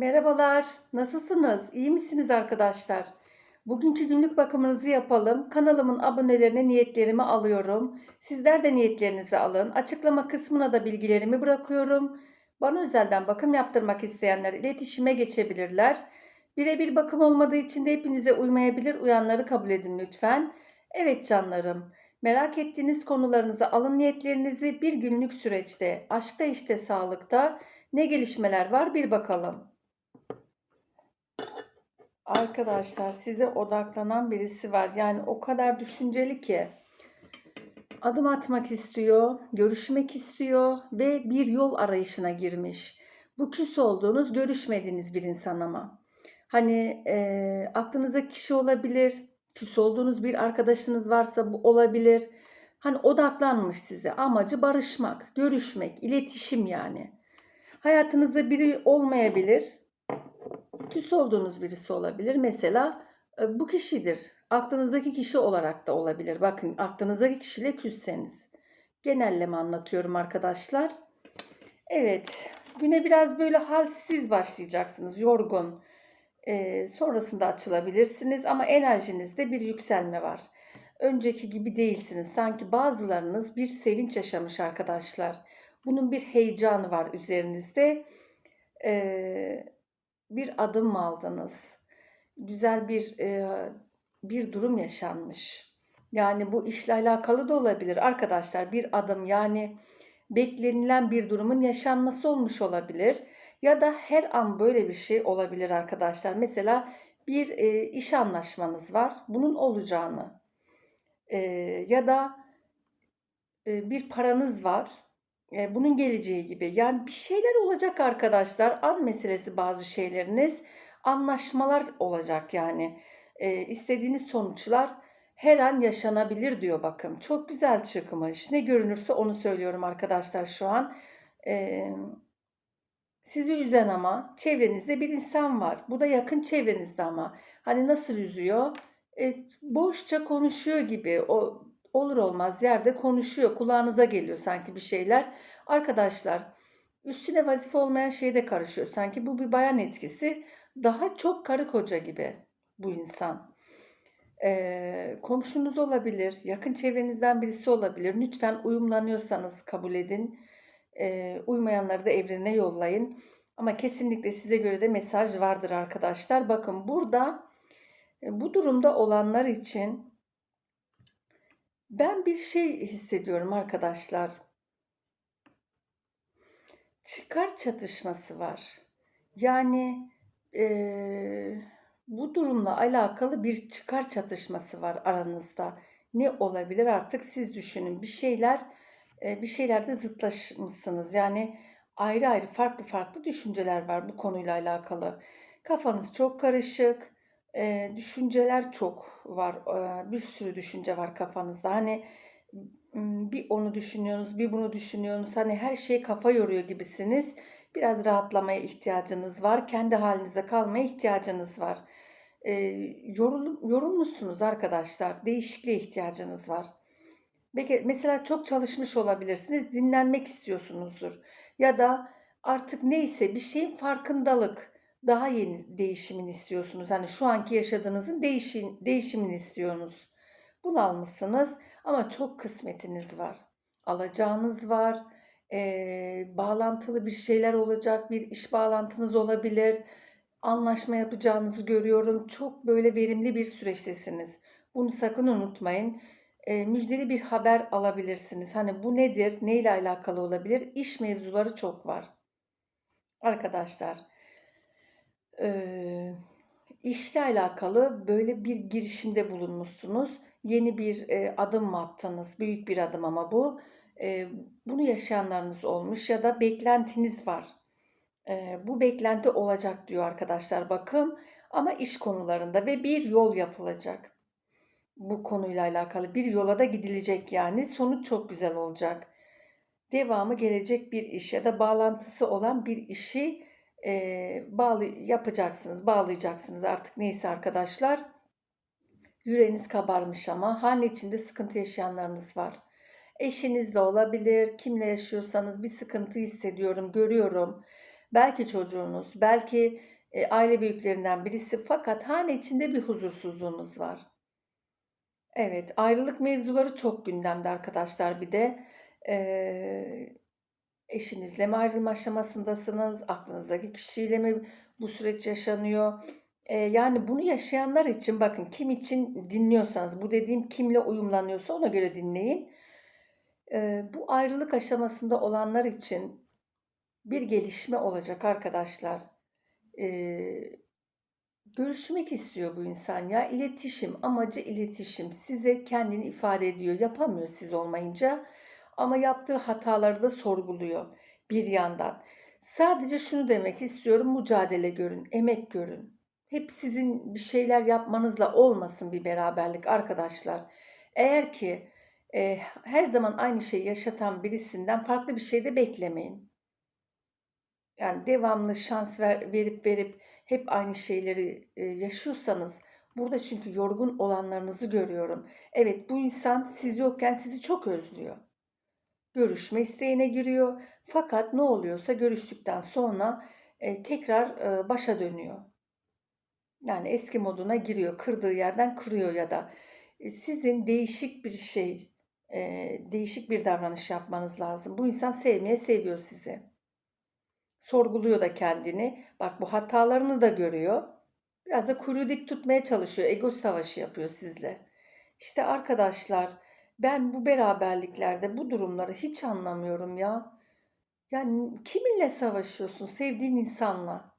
Merhabalar, nasılsınız? İyi misiniz arkadaşlar? Bugünkü günlük bakımınızı yapalım. Kanalımın abonelerine niyetlerimi alıyorum. Sizler de niyetlerinizi alın. Açıklama kısmına da bilgilerimi bırakıyorum. Bana özelden bakım yaptırmak isteyenler iletişime geçebilirler. Birebir bakım olmadığı için de hepinize uymayabilir. Uyanları kabul edin lütfen. Evet canlarım. Merak ettiğiniz konularınızı alın niyetlerinizi bir günlük süreçte, aşkta işte sağlıkta ne gelişmeler var bir bakalım. Arkadaşlar size odaklanan birisi var. Yani o kadar düşünceli ki adım atmak istiyor, görüşmek istiyor ve bir yol arayışına girmiş. Bu küs olduğunuz, görüşmediğiniz bir insan ama. Hani e, aklınızda kişi olabilir, küs olduğunuz bir arkadaşınız varsa bu olabilir. Hani odaklanmış size. Amacı barışmak, görüşmek, iletişim yani. Hayatınızda biri olmayabilir küs olduğunuz birisi olabilir. Mesela e, bu kişidir. Aklınızdaki kişi olarak da olabilir. Bakın aklınızdaki kişiyle küsseniz. Genelleme anlatıyorum arkadaşlar. Evet. Güne biraz böyle halsiz başlayacaksınız. Yorgun. Ee, sonrasında açılabilirsiniz ama enerjinizde bir yükselme var. Önceki gibi değilsiniz. Sanki bazılarınız bir sevinç yaşamış arkadaşlar. Bunun bir heyecanı var üzerinizde. Ee, bir adım mı aldınız? Güzel bir e, bir durum yaşanmış. Yani bu işle alakalı da olabilir arkadaşlar. Bir adım yani beklenilen bir durumun yaşanması olmuş olabilir. Ya da her an böyle bir şey olabilir arkadaşlar. Mesela bir e, iş anlaşmanız var. Bunun olacağını e, ya da e, bir paranız var e, bunun geleceği gibi. Yani bir şeyler olacak arkadaşlar. An meselesi bazı şeyleriniz. Anlaşmalar olacak yani. E, istediğiniz sonuçlar her an yaşanabilir diyor bakın. Çok güzel çıkmış. Ne görünürse onu söylüyorum arkadaşlar şu an. E, sizi üzen ama çevrenizde bir insan var. Bu da yakın çevrenizde ama. Hani nasıl üzüyor? E, boşça konuşuyor gibi. O olur olmaz yerde konuşuyor. Kulağınıza geliyor sanki bir şeyler. Arkadaşlar üstüne vazife olmayan şeye de karışıyor. Sanki bu bir bayan etkisi. Daha çok karı koca gibi bu insan. Ee, komşunuz olabilir, yakın çevrenizden birisi olabilir. Lütfen uyumlanıyorsanız kabul edin. Ee, uymayanları da evrene yollayın. Ama kesinlikle size göre de mesaj vardır arkadaşlar. Bakın burada bu durumda olanlar için ben bir şey hissediyorum arkadaşlar. Çıkar çatışması var. Yani e, bu durumla alakalı bir çıkar çatışması var aranızda. Ne olabilir artık siz düşünün. Bir şeyler e, bir şeylerde zıtlaşmışsınız. Yani ayrı ayrı farklı farklı düşünceler var bu konuyla alakalı. Kafanız çok karışık e, düşünceler çok var. E, bir sürü düşünce var kafanızda. Hani bir onu düşünüyorsunuz, bir bunu düşünüyorsunuz. Hani her şey kafa yoruyor gibisiniz. Biraz rahatlamaya ihtiyacınız var. Kendi halinizde kalmaya ihtiyacınız var. E, yorul, yorulmuşsunuz arkadaşlar. Değişikliğe ihtiyacınız var. Belki mesela çok çalışmış olabilirsiniz. Dinlenmek istiyorsunuzdur. Ya da artık neyse bir şeyin farkındalık daha yeni değişimini istiyorsunuz. Hani şu anki yaşadığınızın değişim, değişimini istiyorsunuz. Bunu almışsınız ama çok kısmetiniz var. Alacağınız var. E, bağlantılı bir şeyler olacak. Bir iş bağlantınız olabilir. Anlaşma yapacağınızı görüyorum. Çok böyle verimli bir süreçtesiniz. Bunu sakın unutmayın. E, müjdeli bir haber alabilirsiniz. Hani bu nedir? Ne ile alakalı olabilir? İş mevzuları çok var. Arkadaşlar e, işle alakalı böyle bir girişimde bulunmuşsunuz. Yeni bir e, adım mı attınız? Büyük bir adım ama bu. E, bunu yaşayanlarınız olmuş ya da beklentiniz var. E, bu beklenti olacak diyor arkadaşlar bakın. Ama iş konularında ve bir yol yapılacak. Bu konuyla alakalı bir yola da gidilecek yani. Sonuç çok güzel olacak. Devamı gelecek bir iş ya da bağlantısı olan bir işi e, bağlı yapacaksınız, bağlayacaksınız artık neyse arkadaşlar. Yüreğiniz kabarmış ama hane içinde sıkıntı yaşayanlarınız var. Eşinizle olabilir, kimle yaşıyorsanız bir sıkıntı hissediyorum, görüyorum. belki çocuğunuz, belki e, aile büyüklerinden birisi fakat hane içinde bir huzursuzluğunuz var. Evet, ayrılık mevzuları çok gündemde arkadaşlar bir de. Ee, eşinizle mi ayrılma aşamasındasınız? Aklınızdaki kişiyle mi bu süreç yaşanıyor? Ee, yani bunu yaşayanlar için bakın kim için dinliyorsanız bu dediğim kimle uyumlanıyorsa ona göre dinleyin. Ee, bu ayrılık aşamasında olanlar için bir gelişme olacak arkadaşlar. Ee, görüşmek istiyor bu insan ya. İletişim, amacı iletişim. Size kendini ifade ediyor. Yapamıyor siz olmayınca ama yaptığı hataları da sorguluyor bir yandan. Sadece şunu demek istiyorum. Mücadele görün, emek görün. Hep sizin bir şeyler yapmanızla olmasın bir beraberlik arkadaşlar. Eğer ki e, her zaman aynı şeyi yaşatan birisinden farklı bir şey de beklemeyin. Yani devamlı şans ver, verip verip hep aynı şeyleri e, yaşıyorsanız burada çünkü yorgun olanlarınızı görüyorum. Evet bu insan siz yokken sizi çok özlüyor. Görüşme isteğine giriyor. Fakat ne oluyorsa görüştükten sonra e, tekrar e, başa dönüyor. Yani eski moduna giriyor. Kırdığı yerden kırıyor ya da e, sizin değişik bir şey, e, değişik bir davranış yapmanız lazım. Bu insan sevmeye seviyor sizi. Sorguluyor da kendini. Bak bu hatalarını da görüyor. Biraz da kuyruğu dik tutmaya çalışıyor. Ego savaşı yapıyor sizle. İşte arkadaşlar ben bu beraberliklerde bu durumları hiç anlamıyorum ya. Yani kiminle savaşıyorsun? Sevdiğin insanla.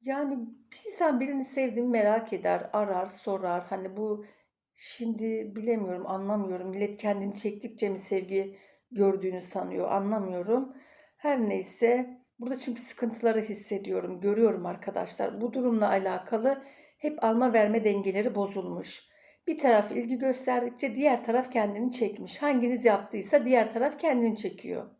Yani bir insan birini sevdiğini merak eder, arar, sorar. Hani bu şimdi bilemiyorum, anlamıyorum. Millet kendini çektikçe mi sevgi gördüğünü sanıyor, anlamıyorum. Her neyse, burada çünkü sıkıntıları hissediyorum, görüyorum arkadaşlar. Bu durumla alakalı hep alma verme dengeleri bozulmuş. Bir taraf ilgi gösterdikçe diğer taraf kendini çekmiş. Hanginiz yaptıysa diğer taraf kendini çekiyor.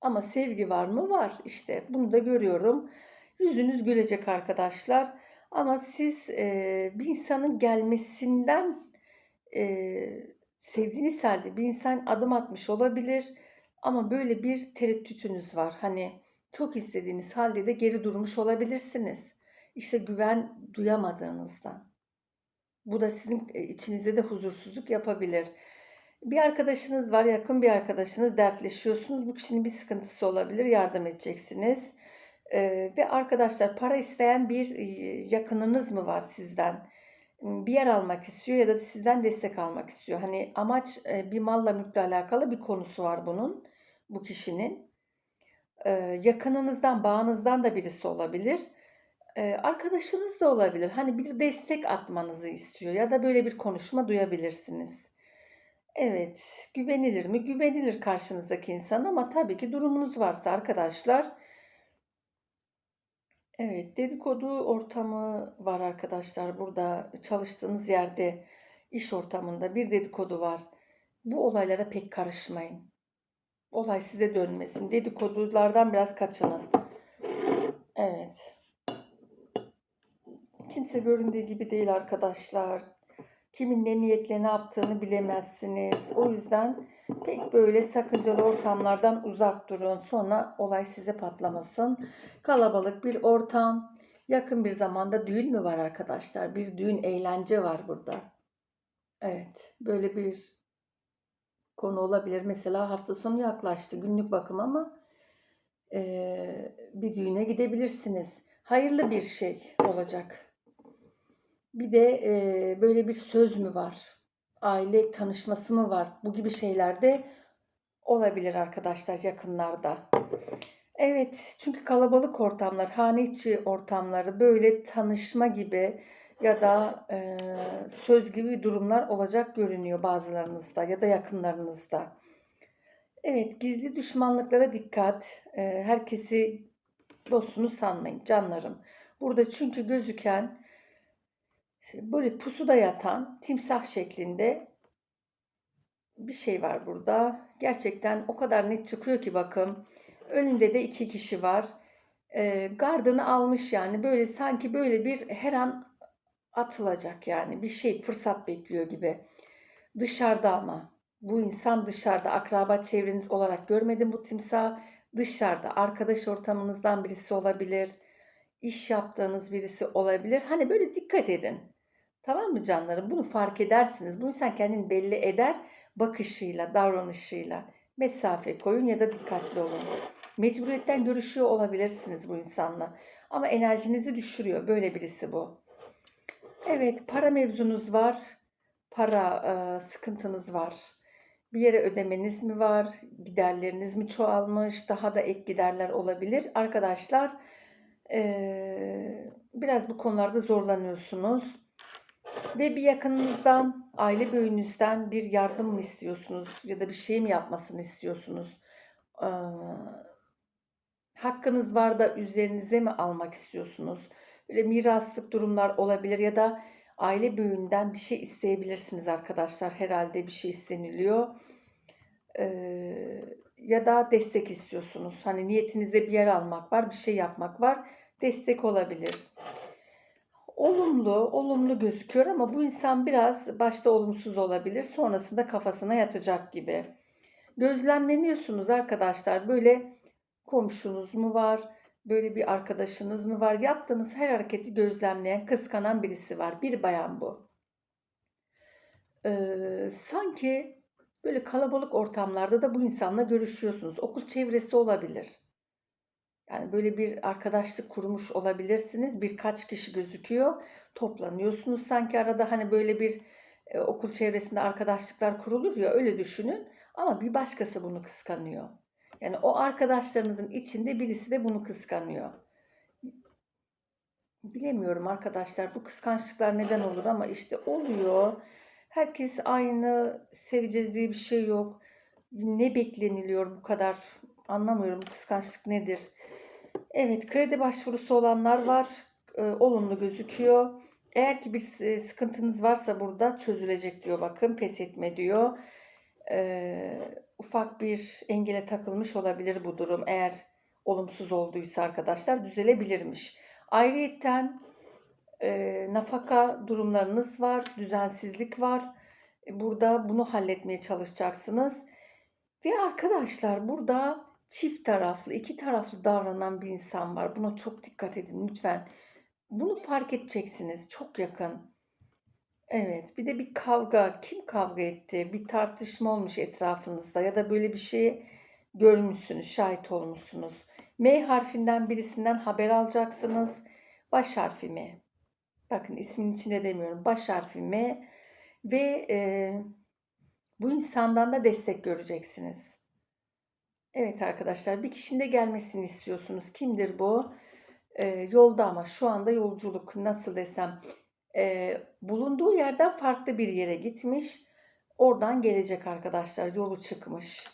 Ama sevgi var mı? Var. İşte bunu da görüyorum. Yüzünüz gülecek arkadaşlar. Ama siz e, bir insanın gelmesinden e, sevdiğiniz halde bir insan adım atmış olabilir. Ama böyle bir tereddütünüz var. Hani çok istediğiniz halde de geri durmuş olabilirsiniz. İşte güven duyamadığınızdan. Bu da sizin içinizde de huzursuzluk yapabilir. Bir arkadaşınız var, yakın bir arkadaşınız dertleşiyorsunuz. Bu kişinin bir sıkıntısı olabilir, yardım edeceksiniz. Ee, ve arkadaşlar para isteyen bir yakınınız mı var sizden? Bir yer almak istiyor ya da sizden destek almak istiyor. Hani amaç bir malla mülkle alakalı bir konusu var bunun, bu kişinin. Ee, yakınınızdan, bağınızdan da birisi olabilir arkadaşınız da olabilir. Hani bir destek atmanızı istiyor ya da böyle bir konuşma duyabilirsiniz. Evet, güvenilir mi? Güvenilir karşınızdaki insan ama tabii ki durumunuz varsa arkadaşlar. Evet, dedikodu ortamı var arkadaşlar. Burada çalıştığınız yerde, iş ortamında bir dedikodu var. Bu olaylara pek karışmayın. Olay size dönmesin. Dedikodulardan biraz kaçının. Evet. Kimse göründüğü gibi değil arkadaşlar. Kimin ne niyetle ne yaptığını bilemezsiniz. O yüzden pek böyle sakıncalı ortamlardan uzak durun. Sonra olay size patlamasın. Kalabalık bir ortam. Yakın bir zamanda düğün mü var arkadaşlar? Bir düğün eğlence var burada. Evet. Böyle bir konu olabilir. Mesela hafta sonu yaklaştı. Günlük bakım ama e, bir düğüne gidebilirsiniz. Hayırlı bir şey olacak. Bir de e, böyle bir söz mü var? Aile tanışması mı var? Bu gibi şeyler de olabilir arkadaşlar yakınlarda. Evet çünkü kalabalık ortamlar, hane içi ortamları böyle tanışma gibi ya da e, söz gibi durumlar olacak görünüyor bazılarınızda ya da yakınlarınızda. Evet gizli düşmanlıklara dikkat. E, herkesi dostunuz sanmayın canlarım. Burada çünkü gözüken böyle pusuda yatan timsah şeklinde bir şey var burada. Gerçekten o kadar net çıkıyor ki bakın. Önünde de iki kişi var. E, gardını almış yani böyle sanki böyle bir her an atılacak yani bir şey fırsat bekliyor gibi. Dışarıda ama bu insan dışarıda akraba çevreniz olarak görmedim bu timsah Dışarıda arkadaş ortamınızdan birisi olabilir. iş yaptığınız birisi olabilir. Hani böyle dikkat edin. Tamam mı canlarım? Bunu fark edersiniz. Bu insan kendini belli eder bakışıyla, davranışıyla. Mesafe koyun ya da dikkatli olun. Mecburiyetten görüşüyor olabilirsiniz bu insanla. Ama enerjinizi düşürüyor. Böyle birisi bu. Evet, para mevzunuz var. Para e, sıkıntınız var. Bir yere ödemeniz mi var? Giderleriniz mi çoğalmış? Daha da ek giderler olabilir. Arkadaşlar e, biraz bu konularda zorlanıyorsunuz. Ve bir yakınınızdan, aile büyüğünüzden bir yardım mı istiyorsunuz? Ya da bir şey mi yapmasını istiyorsunuz? Ee, hakkınız var da üzerinize mi almak istiyorsunuz? Böyle miraslık durumlar olabilir ya da aile büyüğünden bir şey isteyebilirsiniz arkadaşlar. Herhalde bir şey isteniliyor. Ee, ya da destek istiyorsunuz. Hani niyetinizde bir yer almak var, bir şey yapmak var. Destek olabilir. Olumlu, olumlu gözüküyor ama bu insan biraz başta olumsuz olabilir. Sonrasında kafasına yatacak gibi. Gözlemleniyorsunuz arkadaşlar. Böyle komşunuz mu var? Böyle bir arkadaşınız mı var? Yaptığınız her hareketi gözlemleyen, kıskanan birisi var. Bir bayan bu. Ee, sanki böyle kalabalık ortamlarda da bu insanla görüşüyorsunuz. Okul çevresi olabilir. Yani böyle bir arkadaşlık kurmuş olabilirsiniz. Birkaç kişi gözüküyor. Toplanıyorsunuz sanki arada hani böyle bir e, okul çevresinde arkadaşlıklar kurulur ya öyle düşünün. Ama bir başkası bunu kıskanıyor. Yani o arkadaşlarınızın içinde birisi de bunu kıskanıyor. Bilemiyorum arkadaşlar bu kıskançlıklar neden olur ama işte oluyor. Herkes aynı seveceğiz diye bir şey yok. Ne bekleniliyor bu kadar anlamıyorum kıskançlık nedir? Evet kredi başvurusu olanlar var. Ee, olumlu gözüküyor. Eğer ki bir e, sıkıntınız varsa burada çözülecek diyor bakın pes etme diyor. Ee, ufak bir engele takılmış olabilir bu durum. Eğer olumsuz olduysa arkadaşlar düzelebilirmiş. Ayrıyeten e, nafaka durumlarınız var, düzensizlik var. E, Burada bunu halletmeye çalışacaksınız. Ve arkadaşlar burada çift taraflı, iki taraflı davranan bir insan var. Buna çok dikkat edin lütfen. Bunu fark edeceksiniz çok yakın. Evet, bir de bir kavga. Kim kavga etti? Bir tartışma olmuş etrafınızda ya da böyle bir şeyi görmüşsünüz, şahit olmuşsunuz. M harfinden birisinden haber alacaksınız. Baş harfi M. Bakın ismin içinde demiyorum. Baş harfi M ve e, bu insandan da destek göreceksiniz. Evet arkadaşlar bir kişinin de gelmesini istiyorsunuz. Kimdir bu? Ee, yolda ama şu anda yolculuk nasıl desem e, bulunduğu yerden farklı bir yere gitmiş. Oradan gelecek arkadaşlar yolu çıkmış.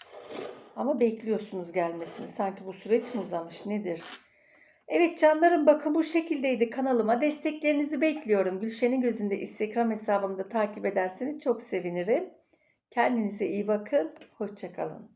Ama bekliyorsunuz gelmesini. Sanki bu süreç mi uzamış nedir? Evet canlarım bakın bu şekildeydi kanalıma. Desteklerinizi bekliyorum. Gülşen'in gözünde Instagram hesabımda takip ederseniz çok sevinirim. Kendinize iyi bakın. Hoşçakalın.